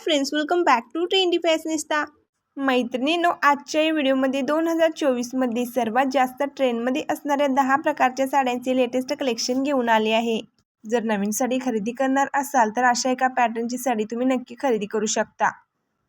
Friends welcome back to trendy fashionista मैत्रिणींनो आजच्या या व्हिडिओमध्ये दोन हजार चोवीसमध्ये सर्वात जास्त ट्रेंडमध्ये असणाऱ्या दहा प्रकारच्या साड्यांचे लेटेस्ट कलेक्शन घेऊन आले आहे. जर नवीन साडी खरेदी करणार असाल तर अशा एका पॅटर्नची साडी तुम्ही नक्की खरेदी करू शकता.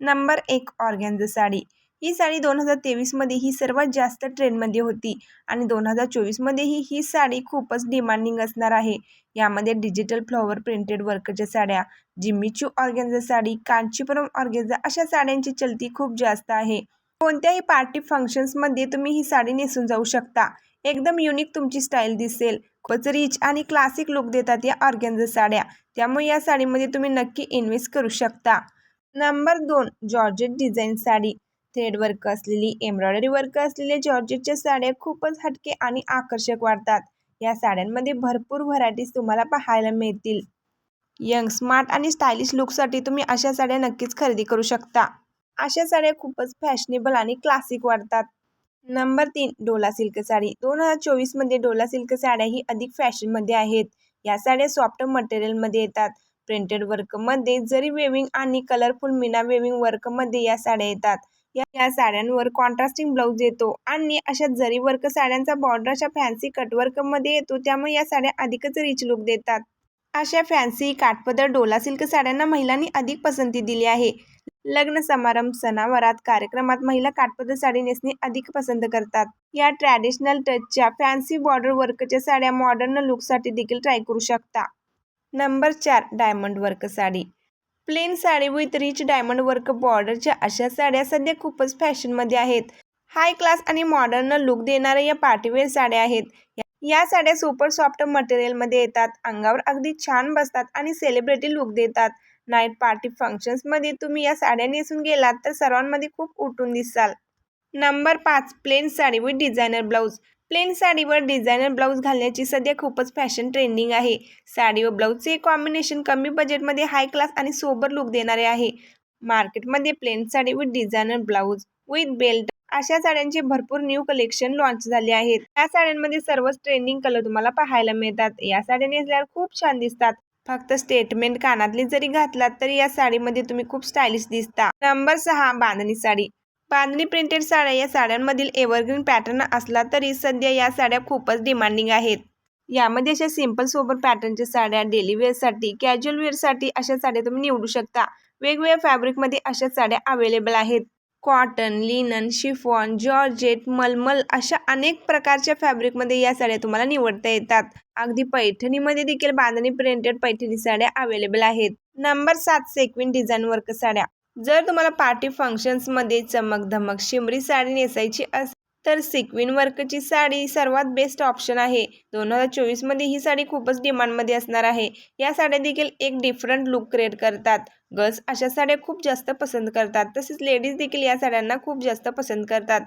नंबर एक ऑर्गॅन्झा साडी. ही साडी दोन हजार तेवीसमध्ये ही सर्वात जास्त ट्रेंडमध्ये होती आणि दोन हजार चोवीसमध्येही ही साडी खूपच डिमांडिंग असणार आहे. यामध्ये डिजिटल फ्लॉवर प्रिंटेड वर्कच्या साड्या Jimmy Choo organza sari Kanchipuram organza अशा साड्यांची चलती खूप जास्त आहे. कोणत्याही पार्टी फंक्शन्समध्ये तुम्ही ही साडी नेसून जाऊ शकता. एकदम युनिक तुमची स्टाईल दिसेल. खूपच रिच आणि क्लासिक लुक देतात या ऑर्गेन्झा साड्या. त्यामुळे या साडीमध्ये तुम्ही नक्की इन्व्हेस्ट करू शकता. नंबर दोन georgette design sari. Thread work असलेली एम्ब्रॉयडरी वर्क असलेल्या जॉर्जेटच्या साड्या खूपच हटके आणि आकर्षक वाटतात. या साड्यांमध्ये भरपूर व्हरायटीज तुम्हाला पाहायला मिळतील. यंग स्मार्ट आणि स्टायलिश लुकसाठी तुम्ही अशा साड्या नक्कीच खरेदी करू शकता. अशा साड्या खूपच फॅशनेबल आणि क्लासिक वाटतात. नंबर तीन डोला सिल्क साडी. दोन हजार चोवीसमध्ये डोला सिल्क साड्या ही अधिक फॅशनमध्ये आहेत. या साड्या सॉफ्ट मटेरियलमध्ये येतात. प्रिंटेड वर्कमध्ये जरी वेविंग आणि कलरफुल मीना वेविंग वर्कमध्ये या साड्या येतात. या साड्यांवर कॉन्ट्रास्टिंग ब्लाऊज येतो. आणि अशा जरी वर्क साड्यांचा बॉर्डर अशा फॅन्सी कटवर्कमध्ये येतो त्यामुळे या साड्या अधिकच रिच लुक देतात. अशा फॅन्सी काठपदर डोला सिल्क साड्यांना महिलांनी अधिक पसंती दिली आहे. लग्न समारंभ सणावरात कार्यक्रमात महिला काठपदर साडी नेसणे अधिक पसंत करतात. या ट्रॅडिशनल टचच्या फॅन्सी बॉर्डर वर्कच्या साड्या मॉडर्न लुकसाठी देखील ट्राय करू शकता. नंबर चार diamond work sari. Plain sari with rich diamond work बॉर्डरच्या अशा साड्या सध्या खूपच फॅशनमध्ये आहेत. हाय क्लास आणि मॉडर्न लुक देणाऱ्या या पार्टीवेअर साड्या आहेत. या साड्या सुपर सॉफ्ट मटेरियलमध्ये येतात अंगावर अगदी छान बसतात आणि सेलिब्रिटी लुक देतात. नाईट पार्टी फंक्शन्समध्ये तुम्ही या साड्या नेसून गेलात तर सर्वांमध्ये खूप उठून दिसाल. नंबर पाच plain sari with designer blouse plain साडीवर डिझायनर ब्लाऊज घालण्याची सध्या खूपच फॅशन ट्रेंडिंग आहे. साडी व ब्लाऊजचे कॉम्बिनेशन कमी बजेटमध्ये हाय क्लास आणि सोबर लुक देणारे आहे. मार्केटमध्ये plain sari with designer blouse with belt अशा साड्यांचे भरपूर न्यू कलेक्शन लॉन्च झाले आहेत. या साड्यांमध्ये सर्वच ट्रेंडिंग कलर तुम्हाला पाहायला मिळतात. या साड्या नेसल्यावर खूप छान दिसतात. फक्त स्टेटमेंट कानातली जरी घातलात तरी या साडीमध्ये तुम्ही खूप स्टायलिश दिसता. नंबर सहा बांधणी साडी. बांधणी प्रिंटेड साड्या या साड्यांमधील एव्हरग्रीन पॅटर्न असला तरी सध्या या साड्या खूपच डिमांडिंग आहेत. यामध्ये अशा सिंपल सोबर पॅटर्नच्या साड्या डेली वेअरसाठी कॅज्युअल वेअरसाठी अशा साड्या तुम्ही निवडू शकता. वेगवेगळ्या फॅब्रिकमध्ये अशा साड्या अवेलेबल आहेत. कॉटन लिनन शिफॉन जॉर्जेट मलमल अशा अनेक प्रकारच्या फॅब्रिकमध्ये या साड्या तुम्हाला निवडता येतात. अगदी पैठणीमध्ये देखील बांधणी प्रिंटेड पैठणी साड्या अवेलेबल आहेत. नंबर सात सेक्विन डिझाईन वर्क साड्या. जर तुम्हाला पार्टी फंक्शन्समध्ये चमक धमक शिमरी साडी नेसायची असेल तर सिक्विन वर्कची साडी सर्वात बेस्ट ऑप्शन आहे. दोन हजार चोवीसमध्ये ही साडी खूपच डिमांडमध्ये असणार आहे. या साड्या देखील एक डिफरंट लुक क्रिएट करतात. गर्ल्स अशा साड्या खूप जास्त पसंत करतात. तसेच लेडीज देखील या साड्यांना खूप जास्त पसंत करतात.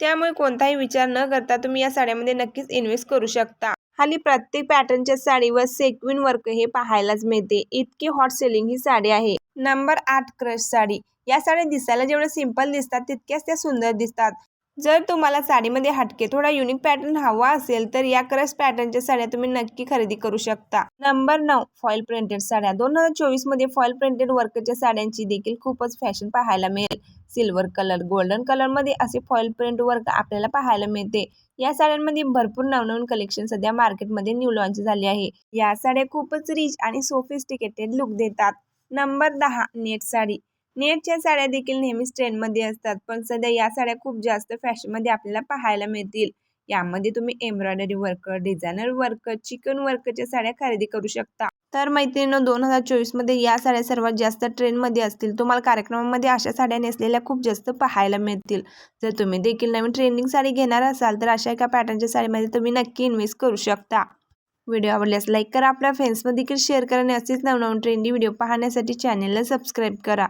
त्यामुळे कोणताही विचार न करता तुम्ही या साड्यामध्ये नक्कीच इन्व्हेस्ट करू शकता. खाली प्रत्येक पॅटर्नच्या साडीवर सेक्विन वर्क हे पाहायलाच मिळते. इतकी हॉट सेलिंग ही साडी आहे. नंबर आठ क्रश साडी. या साड्या दिसायला जेवढ्या सिंपल दिसतात तितक्याच त्या सुंदर दिसतात. जर तुम्हाला साडीमध्ये हटके थोडा युनिक पॅटर्न हवा असेल तर या क्रश पॅटर्नच्या साड्या तुम्ही नक्की खरेदी करू शकता. नंबर नऊ फॉईल प्रिंटेड साड्या. दोन हजार चोवीसमध्ये फॉईल प्रिंटेड वर्कच्या साड्यांची देखील खूपच फॅशन पाहायला मिळेल. सिल्वर कलर गोल्डन कलरमध्ये असे फॉईल प्रिंट वर्क आपल्याला पाहायला मिळते. या साड्यांमध्ये भरपूर नवनवीन कलेक्शन सध्या मार्केटमध्ये न्यू लॉन्च झाले आहे. या साड्या खूपच रिच आणि सोफिस्टिकेटेड लुक देतात. नंबर दहा नेट साडी. नेटच्या साड्या देखील नेहमीच ट्रेंडमध्ये असतात पण सध्या या साड्या खूप जास्त फॅशनमध्ये आपल्याला पाहायला मिळतील. यामध्ये तुम्ही embroidery work designer work chikan वर्कच्या साड्या खरेदी करू शकता. तर मैत्रिणी दोन हजार चोवीसमध्ये या साड्या सर्वात जास्त ट्रेंडमध्ये असतील. तुम्हाला कार्यक्रमामध्ये अशा साड्या नेसलेल्या खूप जास्त पाहायला मिळतील. जर तुम्ही देखील नवीन ट्रेंडिंग साडी घेणार असाल तर अशा एका पॅटर्नच्या साडीमध्ये तुम्ही नक्की इन्व्हेस्ट करू शकता. व्हिडिओ आवडल्यास लाईक करा. आपल्या फ्रेंड्समध्ये देखील शेअर करा आणि असेच नवनवीन ट्रेंडी व्हिडिओ पाहण्यासाठी चॅनलला सबस्क्राईब करा.